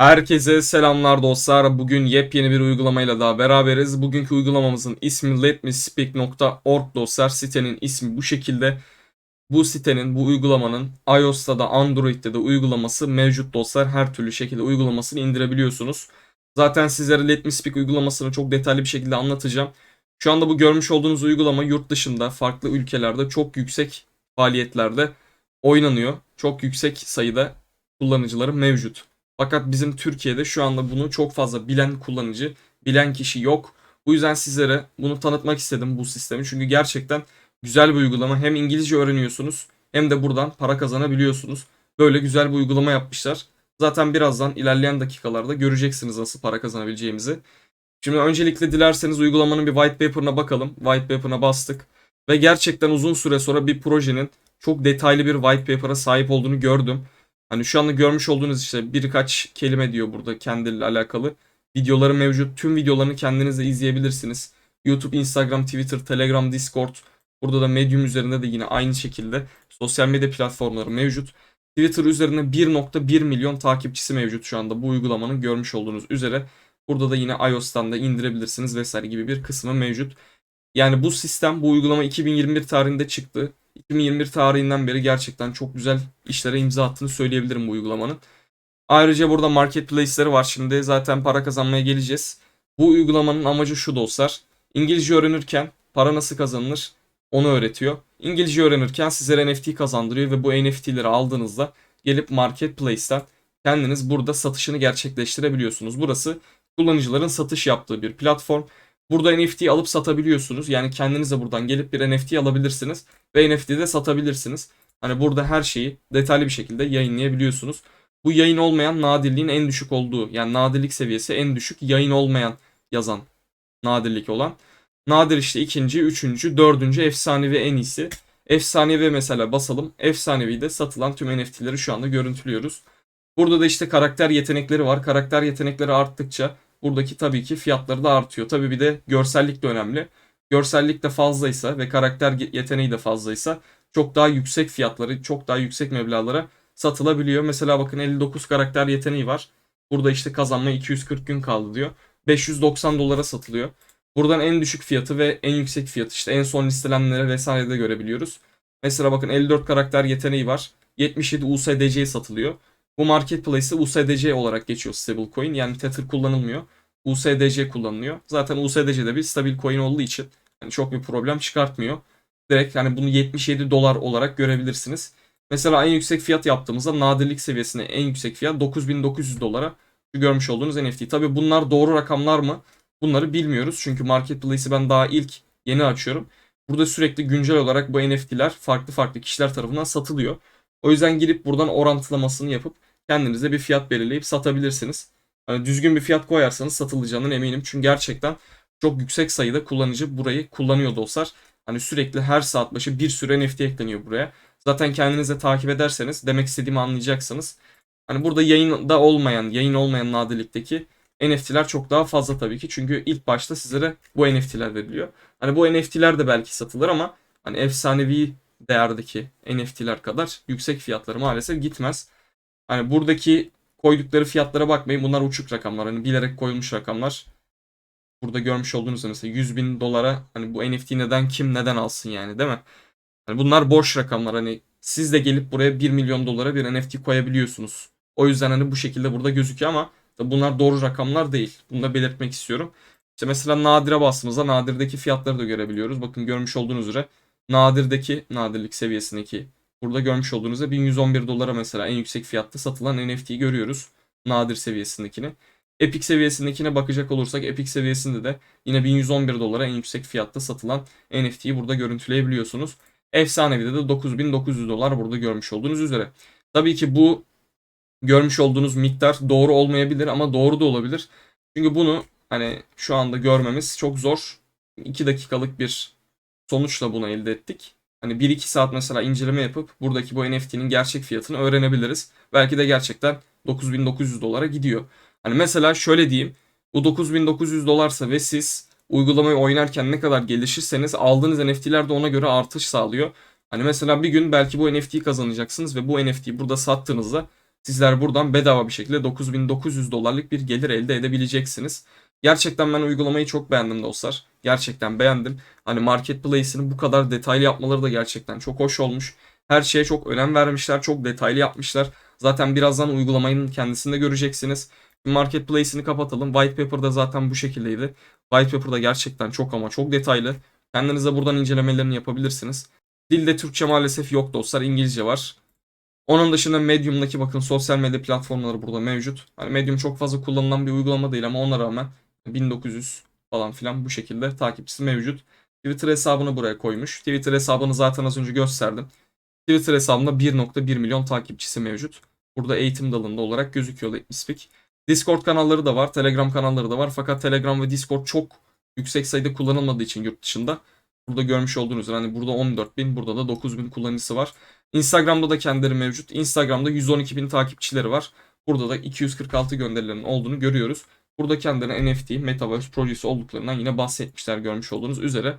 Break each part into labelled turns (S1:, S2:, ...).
S1: Herkese selamlar dostlar. Bugün yepyeni bir uygulamayla daha beraberiz. Bugünkü uygulamamızın ismi letmespeak.org dostlar. Sitenin ismi bu şekilde. Bu sitenin, bu uygulamanın iOS'ta da Android'de de uygulaması mevcut dostlar. Her türlü şekilde uygulamasını indirebiliyorsunuz. Zaten sizlere Letmespeak uygulamasını çok detaylı bir şekilde anlatacağım. Şu anda bu görmüş olduğunuz uygulama yurt dışında, farklı ülkelerde çok yüksek faaliyetlerde oynanıyor. Çok yüksek sayıda kullanıcıları mevcut. Fakat bizim Türkiye'de şu anda bunu çok fazla bilen kullanıcı, bilen kişi yok. Bu yüzden sizlere bunu tanıtmak istedim bu sistemi. Çünkü gerçekten güzel bir uygulama. Hem İngilizce öğreniyorsunuz hem de buradan para kazanabiliyorsunuz. Böyle güzel bir uygulama yapmışlar. Zaten birazdan ilerleyen dakikalarda göreceksiniz nasıl para kazanabileceğimizi. Şimdi öncelikle dilerseniz uygulamanın bir white paper'ına bakalım. White paper'ına bastık. Ve gerçekten uzun süre sonra bir projenin çok detaylı bir white paper'a sahip olduğunu gördüm. Hani şu anda görmüş olduğunuz işte birkaç kelime diyor burada kendiyle alakalı. Videoları mevcut. Tüm videolarını kendiniz de izleyebilirsiniz. YouTube, Instagram, Twitter, Telegram, Discord. Burada da Medium üzerinde de yine aynı şekilde sosyal medya platformları mevcut. Twitter üzerinde 1.1 milyon takipçisi mevcut şu anda bu uygulamanın görmüş olduğunuz üzere. Burada da yine iOS'tan da indirebilirsiniz vesaire gibi bir kısmı mevcut. Yani bu sistem, bu uygulama 2021 tarihinde çıktı. 2021 tarihinden beri gerçekten çok güzel işlere imza attığını söyleyebilirim bu uygulamanın. Ayrıca burada marketplace'leri var. Şimdi zaten para kazanmaya geleceğiz. Bu uygulamanın amacı şu dostlar. İngilizce öğrenirken para nasıl kazanılır onu öğretiyor. İngilizce öğrenirken sizlere NFT kazandırıyor ve bu NFT'leri aldığınızda gelip marketplace'ten kendiniz burada satışını gerçekleştirebiliyorsunuz. Burası kullanıcıların satış yaptığı bir platform. Burada NFT alıp satabiliyorsunuz. Yani kendiniz de buradan gelip bir NFT alabilirsiniz ve NFT de satabilirsiniz. Hani burada her şeyi detaylı bir şekilde yayınlayabiliyorsunuz. Bu yayın olmayan nadirliğin en düşük olduğu yani nadirlik seviyesi en düşük yayın olmayan yazan nadirlik olan. Nadir işte ikinci, üçüncü, dördüncü efsanevi en iyisi. Efsanevi mesela basalım. Efsanevi de satılan tüm NFT'leri şu anda görüntülüyoruz. Burada da işte karakter yetenekleri var. Karakter yetenekleri arttıkça buradaki tabii ki fiyatları da artıyor. Tabii bir de görsellik de önemli. Görsellik de fazlaysa ve karakter yeteneği de fazlaysa çok daha yüksek fiyatları, çok daha yüksek meblağlara satılabiliyor. Mesela bakın 59 karakter yeteneği var. Burada işte kazanma 240 gün kaldı diyor. 590 dolara satılıyor. Buradan en düşük fiyatı ve en yüksek fiyatı işte en son listelenenlere vesaire de görebiliyoruz. Mesela bakın 54 karakter yeteneği var. 77 USDC satılıyor. Bu marketplace'e USDC olarak geçiyor stablecoin. Yani Tether kullanılmıyor. USDC kullanılıyor. Zaten USDC de bir stabil coin olduğu için yani çok bir problem çıkartmıyor. Direkt hani bunu 77 dolar olarak görebilirsiniz. Mesela en yüksek fiyat yaptığımızda nadirlik seviyesine en yüksek fiyat 9900 dolara görmüş olduğunuz NFT. Tabi bunlar doğru rakamlar mı? Bunları bilmiyoruz. Çünkü marketplace'i ben daha ilk yeni açıyorum. Burada sürekli güncel olarak bu NFT'ler farklı farklı kişiler tarafından satılıyor. O yüzden girip buradan orantılamasını yapıp kendinize bir fiyat belirleyip satabilirsiniz. Yani düzgün bir fiyat koyarsanız satılacağından eminim. Çünkü gerçekten çok yüksek sayıda kullanıcı burayı kullanıyor dostlar. Hani sürekli her saat başı bir sürü NFT ekleniyor buraya. Zaten kendinize takip ederseniz demek istediğimi anlayacaksınız. Hani burada yayında olmayan, yayın olmayan nadirlikteki NFT'ler çok daha fazla tabii ki. Çünkü ilk başta sizlere bu NFT'ler veriliyor. Hani bu NFT'ler de belki satılır ama hani efsanevi değerdeki NFT'ler kadar yüksek fiyatları maalesef gitmez. Hani buradaki koydukları fiyatlara bakmayın. Bunlar uçuk rakamlar. Hani bilerek koyulmuş rakamlar. Burada görmüş olduğunuz mesela 100 bin dolara hani bu NFT neden kim neden alsın yani değil mi? Hani bunlar boş rakamlar. Hani siz de gelip buraya 1 milyon dolara bir NFT koyabiliyorsunuz. O yüzden hani bu şekilde burada gözüküyor ama bunlar doğru rakamlar değil. Bunu da belirtmek istiyorum. İşte mesela nadire bastığımızda nadirdeki fiyatları da görebiliyoruz. Bakın görmüş olduğunuz üzere nadirdeki nadirlik seviyesindeki burada görmüş olduğunuzda 1111 dolara mesela en yüksek fiyatta satılan NFT'yi görüyoruz. Nadir seviyesindekini. Epic seviyesindekine bakacak olursak Epic seviyesinde de yine 1111 dolara en yüksek fiyatta satılan NFT'yi burada görüntüleyebiliyorsunuz. Efsanevi'de de 9900 dolar burada görmüş olduğunuz üzere. Tabii ki bu görmüş olduğunuz miktar doğru olmayabilir ama doğru da olabilir. Çünkü bunu hani şu anda görmemiz çok zor. 2 dakikalık bir sonuçla bunu elde ettik. Hani 1-2 saat mesela inceleme yapıp buradaki bu NFT'nin gerçek fiyatını öğrenebiliriz. Belki de gerçekten 9900 dolara gidiyor. Hani mesela şöyle diyeyim. Bu 9900 dolarsa ve siz uygulamayı oynarken ne kadar gelişirseniz aldığınız NFT'ler de ona göre artış sağlıyor. Hani mesela bir gün belki bu NFT'yi kazanacaksınız ve bu NFT'yi burada sattığınızda Sizler buradan bedava bir şekilde 9900 dolarlık bir gelir elde edebileceksiniz. Gerçekten ben uygulamayı çok beğendim dostlar. Gerçekten beğendim. Hani marketplace'ini bu kadar detaylı yapmaları da gerçekten çok hoş olmuş. Her şeye çok önem vermişler. Çok detaylı yapmışlar. Zaten birazdan uygulamanın kendisinde göreceksiniz. Marketplace'ini kapatalım. White Paper'da zaten bu şekildeydi. White Paper'da gerçekten çok ama çok detaylı. Kendinize buradan incelemelerini yapabilirsiniz. Dilde Türkçe maalesef yok dostlar. İngilizce var. Onun dışında Medium'daki bakın sosyal medya platformları burada mevcut. Hani Medium çok fazla kullanılan bir uygulama değil ama ona rağmen 1900 falan filan bu şekilde takipçisi mevcut. Twitter hesabını buraya koymuş. Twitter hesabını zaten az önce gösterdim. Twitter hesabında 1.1 milyon takipçisi mevcut. Burada eğitim dalında olarak gözüküyor Speak. Discord kanalları da var, Telegram kanalları da var. Fakat Telegram ve Discord çok yüksek sayıda kullanılmadığı için yurt dışında. Burada görmüş olduğunuz üzere hani burada 14 bin, burada da 9 bin kullanıcısı var. Instagram'da da kendileri mevcut. Instagram'da 112 bin takipçileri var. Burada da 246 gönderilerin olduğunu görüyoruz. Burada kendilerine NFT, Metaverse projesi olduklarından yine bahsetmişler görmüş olduğunuz üzere.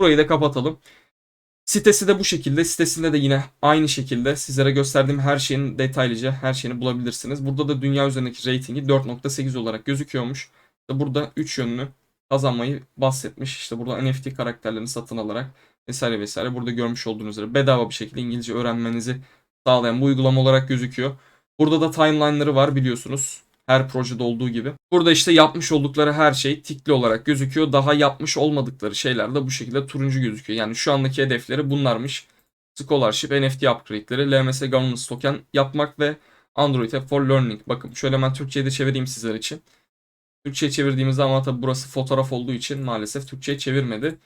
S1: Burayı da kapatalım. Sitesi de bu şekilde. Sitesinde de yine aynı şekilde sizlere gösterdiğim her şeyin detaylıca her şeyini bulabilirsiniz. Burada da dünya üzerindeki reytingi 4.8 olarak gözüküyormuş. Burada 3 yönlü kazanmayı bahsetmiş. İşte burada NFT karakterlerini satın alarak vesaire vesaire. Burada görmüş olduğunuz üzere bedava bir şekilde İngilizce öğrenmenizi sağlayan bu uygulama olarak gözüküyor. Burada da timeline'ları var biliyorsunuz. Her projede olduğu gibi. Burada işte yapmış oldukları her şey tikli olarak gözüküyor. Daha yapmış olmadıkları şeyler de bu şekilde turuncu gözüküyor. Yani şu andaki hedefleri bunlarmış. Scholarship, NFT upgrade'leri, LMS Governance Token yapmak ve Android App for Learning. Bakın şöyle hemen Türkçe'ye de çevireyim sizler için. Türkçe'ye çevirdiğimizde ama tabi burası fotoğraf olduğu için maalesef Türkçe'ye çevirmedi.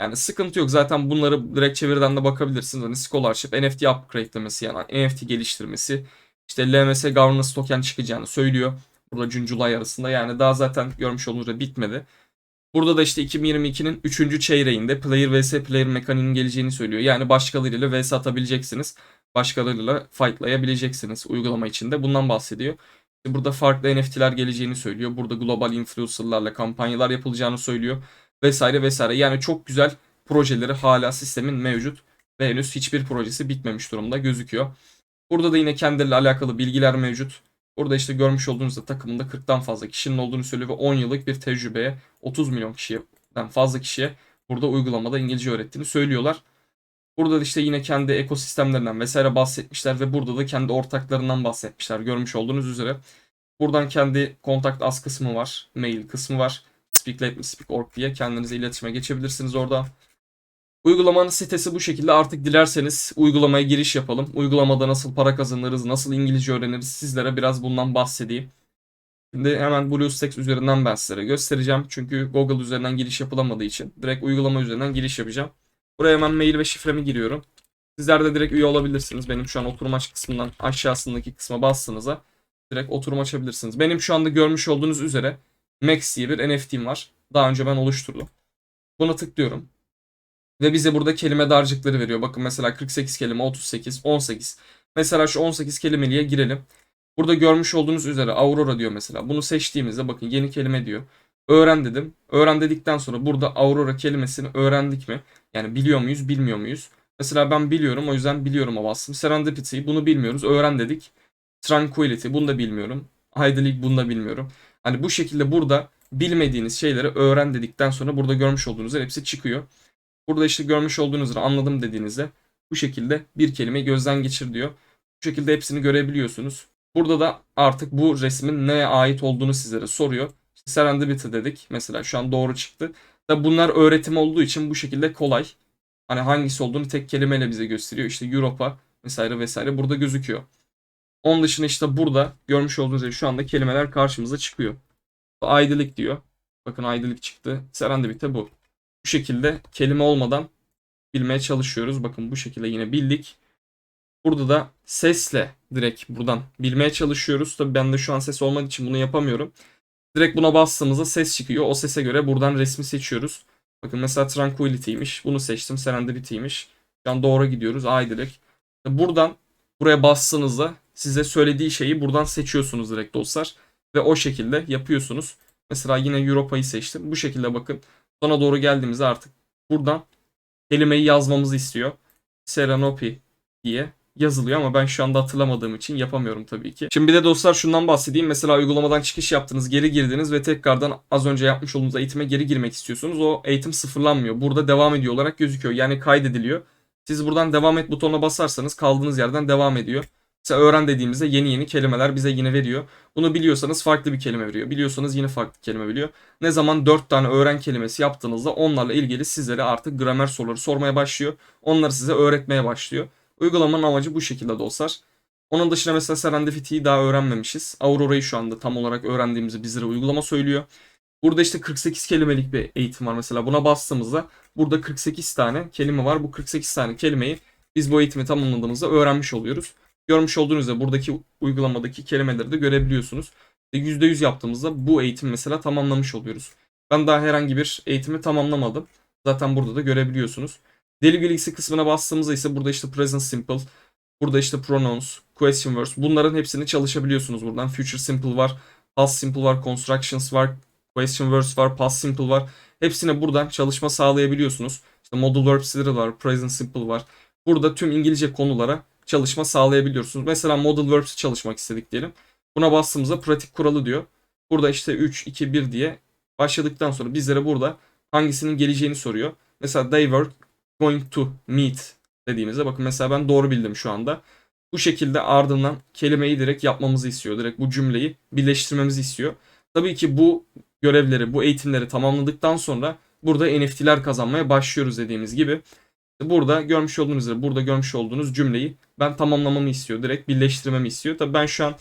S1: Yani sıkıntı yok. Zaten bunları direkt çevirden de bakabilirsiniz. Hani scholarship, NFT upgrade'lemesi yani NFT geliştirmesi, işte LMS governance token çıkacağını söylüyor. Burada June arasında yani daha zaten görmüş olduğunuz gibi bitmedi. Burada da işte 2022'nin 3. çeyreğinde player vs player mekaniğinin geleceğini söylüyor. Yani başkalarıyla vs atabileceksiniz. Başkalarıyla fightlayabileceksiniz uygulama içinde. Bundan bahsediyor. Burada farklı NFT'ler geleceğini söylüyor. Burada global influencerlarla kampanyalar yapılacağını söylüyor. Vesaire vesaire. Yani çok güzel projeleri hala sistemin mevcut. Ve henüz hiçbir projesi bitmemiş durumda gözüküyor. Burada da yine kendileriyle alakalı bilgiler mevcut. Burada işte görmüş olduğunuzda takımında 40'tan fazla kişinin olduğunu söylüyor ve 10 yıllık bir tecrübeye 30 milyon kişiden fazla kişiye burada uygulamada İngilizce öğrettiğini söylüyorlar. Burada da işte yine kendi ekosistemlerinden vesaire bahsetmişler ve burada da kendi ortaklarından bahsetmişler görmüş olduğunuz üzere. Buradan kendi kontakt as kısmı var, mail kısmı var. Speak Let Me Speak Org diye kendinize iletişime geçebilirsiniz orada. Uygulamanın sitesi bu şekilde. Artık dilerseniz uygulamaya giriş yapalım. Uygulamada nasıl para kazanırız, nasıl İngilizce öğreniriz sizlere biraz bundan bahsedeyim. Şimdi hemen BlueStacks üzerinden ben sizlere göstereceğim. Çünkü Google üzerinden giriş yapılamadığı için direkt uygulama üzerinden giriş yapacağım. Buraya hemen mail ve şifremi giriyorum. Sizler de direkt üye olabilirsiniz. Benim şu an oturum aç kısmından aşağısındaki kısma bastığınızda direkt oturum açabilirsiniz. Benim şu anda görmüş olduğunuz üzere Max diye bir NFT'm var. Daha önce ben oluşturdum. Buna tıklıyorum. Ve bize burada kelime darcıkları veriyor. Bakın mesela 48 kelime, 38, 18. Mesela şu 18 kelimeliğe girelim. Burada görmüş olduğunuz üzere Aurora diyor mesela. Bunu seçtiğimizde bakın yeni kelime diyor. Öğren dedim. Öğren dedikten sonra burada Aurora kelimesini öğrendik mi? Yani biliyor muyuz, bilmiyor muyuz? Mesela ben biliyorum o yüzden biliyorum bastım. Serendipity bunu bilmiyoruz. Öğren dedik. Tranquility bunu da bilmiyorum. Idling bunu da bilmiyorum. Hani bu şekilde burada bilmediğiniz şeyleri öğren dedikten sonra burada görmüş olduğunuz hepsi çıkıyor. Burada işte görmüş olduğunuz anladım dediğinizde bu şekilde bir kelimeyi gözden geçir diyor. Bu şekilde hepsini görebiliyorsunuz. Burada da artık bu resmin neye ait olduğunu sizlere soruyor. İşte serendipity dedik. Mesela şu an doğru çıktı. Da bunlar öğretim olduğu için bu şekilde kolay. Hani hangisi olduğunu tek kelimeyle bize gösteriyor. İşte Europa vesaire vesaire burada gözüküyor. Onun dışında işte burada görmüş olduğunuz gibi şu anda kelimeler karşımıza çıkıyor. Aydilik diyor. Bakın aydilik çıktı. Serendipity bu. Bu şekilde kelime olmadan bilmeye çalışıyoruz. Bakın bu şekilde yine bildik. Burada da sesle direkt buradan bilmeye çalışıyoruz. Tabii ben de şu an ses olmadığı için bunu yapamıyorum. Direkt buna bastığımızda ses çıkıyor. O sese göre buradan resmi seçiyoruz. Bakın mesela Tranquility'ymiş. Bunu seçtim. Serendipity'ymiş. Şu an doğru gidiyoruz. Ay direkt. Buradan buraya bastığınızda size söylediği şeyi buradan seçiyorsunuz direkt dostlar. Ve o şekilde yapıyorsunuz. Mesela yine Europa'yı seçtim. Bu şekilde bakın. Sona doğru geldiğimizde artık buradan kelimeyi yazmamızı istiyor. Serenopi diye yazılıyor ama ben şu anda hatırlamadığım için yapamıyorum tabii ki. Şimdi bir de dostlar şundan bahsedeyim. Mesela uygulamadan çıkış yaptınız, geri girdiniz ve tekrardan az önce yapmış olduğunuz eğitime geri girmek istiyorsunuz. O eğitim sıfırlanmıyor. Burada devam ediyor olarak gözüküyor. Yani kaydediliyor. Siz buradan devam et butonuna basarsanız kaldığınız yerden devam ediyor. Mesela öğren dediğimizde yeni yeni kelimeler bize yine veriyor. Bunu biliyorsanız farklı bir kelime veriyor. Biliyorsanız yine farklı kelime veriyor. Ne zaman 4 tane öğren kelimesi yaptığınızda onlarla ilgili sizlere artık gramer soruları sormaya başlıyor. Onları size öğretmeye başlıyor. Uygulamanın amacı bu şekilde dostlar. Onun dışında mesela Serendipity'yi daha öğrenmemişiz. Aurora'yı şu anda tam olarak öğrendiğimizi bizlere uygulama söylüyor. Burada işte 48 kelimelik bir eğitim var mesela. Buna bastığımızda burada 48 tane kelime var. Bu 48 tane kelimeyi biz bu eğitimi tamamladığımızda öğrenmiş oluyoruz. Görmüş olduğunuz üzere buradaki uygulamadaki kelimeleri de görebiliyorsunuz. Ve %100 yaptığımızda bu eğitim mesela tamamlamış oluyoruz. Ben daha herhangi bir eğitimi tamamlamadım. Zaten burada da görebiliyorsunuz. Deli bilgisi kısmına bastığımızda ise burada işte present simple, burada işte pronouns, question words bunların hepsini çalışabiliyorsunuz buradan. Future simple var, past simple var, constructions var, question words var, past simple var. Hepsine buradan çalışma sağlayabiliyorsunuz. İşte modal verbs'leri var, present simple var. Burada tüm İngilizce konulara çalışma sağlayabiliyorsunuz. Mesela modal verbs çalışmak istedik diyelim. Buna bastığımızda pratik kuralı diyor. Burada işte 3, 2, 1 diye başladıktan sonra bizlere burada hangisinin geleceğini soruyor. Mesela they were going to meet dediğimizde bakın mesela ben doğru bildim şu anda. Bu şekilde ardından kelimeyi direkt yapmamızı istiyor. Direkt bu cümleyi birleştirmemizi istiyor. Tabii ki bu görevleri, bu eğitimleri tamamladıktan sonra burada NFT'ler kazanmaya başlıyoruz dediğimiz gibi. Burada görmüş olduğunuz üzere burada görmüş olduğunuz cümleyi ben tamamlamamı istiyor. Direkt birleştirmemi istiyor. Tabii ben şu an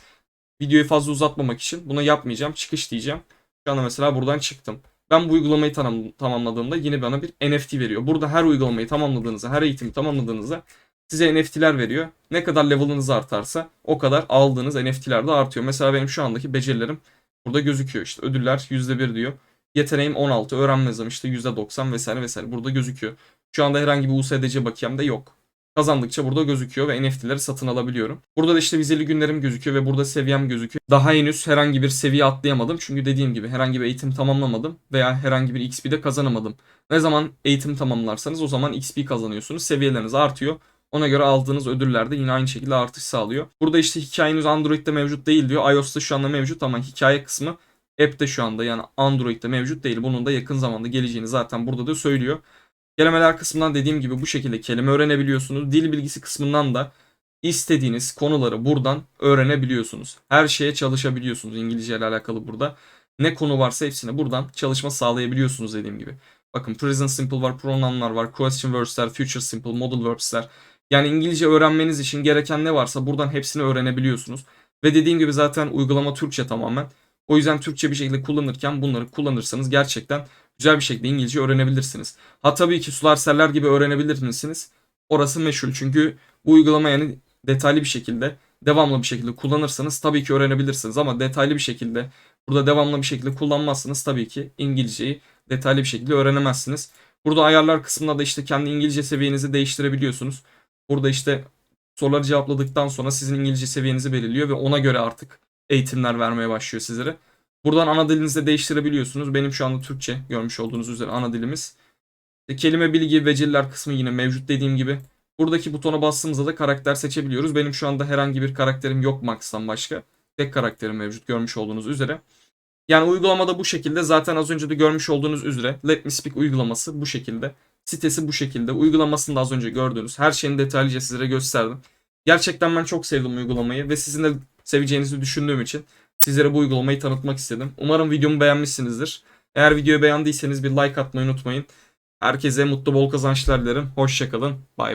S1: videoyu fazla uzatmamak için bunu yapmayacağım. Çıkış diyeceğim. Şu anda mesela buradan çıktım. Ben bu uygulamayı tamam, tamamladığımda yine bana bir NFT veriyor. Burada her uygulamayı tamamladığınızda, her eğitimi tamamladığınızda size NFT'ler veriyor. Ne kadar level'ınız artarsa o kadar aldığınız NFT'ler de artıyor. Mesela benim şu andaki becerilerim burada gözüküyor. İşte ödüller %1 diyor. Yeteneğim 16, öğrenme hızım işte %90 vesaire vesaire burada gözüküyor. Şu anda herhangi bir USDC bakiyem de yok. Kazandıkça burada gözüküyor ve NFT'leri satın alabiliyorum. Burada da işte vizeli günlerim gözüküyor ve burada seviyem gözüküyor. Daha henüz herhangi bir seviye atlayamadım. Çünkü dediğim gibi herhangi bir eğitim tamamlamadım veya herhangi bir XP de kazanamadım. Ne zaman eğitim tamamlarsanız o zaman XP kazanıyorsunuz. Seviyeleriniz artıyor. Ona göre aldığınız ödüller de yine aynı şekilde artış sağlıyor. Burada işte hikayeniz Android'de mevcut değil diyor. iOS'ta şu anda mevcut ama hikaye kısmı app'te şu anda yani Android'de mevcut değil. Bunun da yakın zamanda geleceğini zaten burada da söylüyor. Kelimeler kısmından dediğim gibi bu şekilde kelime öğrenebiliyorsunuz. Dil bilgisi kısmından da istediğiniz konuları buradan öğrenebiliyorsunuz. Her şeye çalışabiliyorsunuz İngilizce ile alakalı burada. Ne konu varsa hepsine buradan çalışma sağlayabiliyorsunuz dediğim gibi. Bakın present simple var, pronounlar var, question verbs'ler, future simple, modal verbs'ler. Yani İngilizce öğrenmeniz için gereken ne varsa buradan hepsini öğrenebiliyorsunuz. Ve dediğim gibi zaten uygulama Türkçe tamamen. O yüzden Türkçe bir şekilde kullanırken bunları kullanırsanız gerçekten güzel bir şekilde İngilizce öğrenebilirsiniz. Ha tabii ki sular seller gibi öğrenebilir misiniz? Orası meşhur çünkü bu uygulama yani detaylı bir şekilde devamlı bir şekilde kullanırsanız tabii ki öğrenebilirsiniz ama detaylı bir şekilde burada devamlı bir şekilde kullanmazsanız tabii ki İngilizceyi detaylı bir şekilde öğrenemezsiniz. Burada ayarlar kısmında da işte kendi İngilizce seviyenizi değiştirebiliyorsunuz. Burada işte soruları cevapladıktan sonra sizin İngilizce seviyenizi belirliyor ve ona göre artık eğitimler vermeye başlıyor sizlere. Buradan ana dilinizi de değiştirebiliyorsunuz. Benim şu anda Türkçe görmüş olduğunuz üzere ana dilimiz. Kelime bilgi beceriler kısmı yine mevcut dediğim gibi. Buradaki butona bastığımızda da karakter seçebiliyoruz. Benim şu anda herhangi bir karakterim yok Max'tan başka. Tek karakterim mevcut görmüş olduğunuz üzere. Yani uygulamada bu şekilde zaten az önce de görmüş olduğunuz üzere Let Me Speak uygulaması bu şekilde. Sitesi bu şekilde. Uygulamasını da az önce gördüğünüz her şeyini detaylıca sizlere gösterdim. Gerçekten ben çok sevdim uygulamayı ve sizin de seveceğinizi düşündüğüm için sizlere bu uygulamayı tanıtmak istedim. Umarım videomu beğenmişsinizdir. Eğer videoyu beğendiyseniz bir like atmayı unutmayın. Herkese mutlu bol kazançlar dilerim. Hoşçakalın. Bay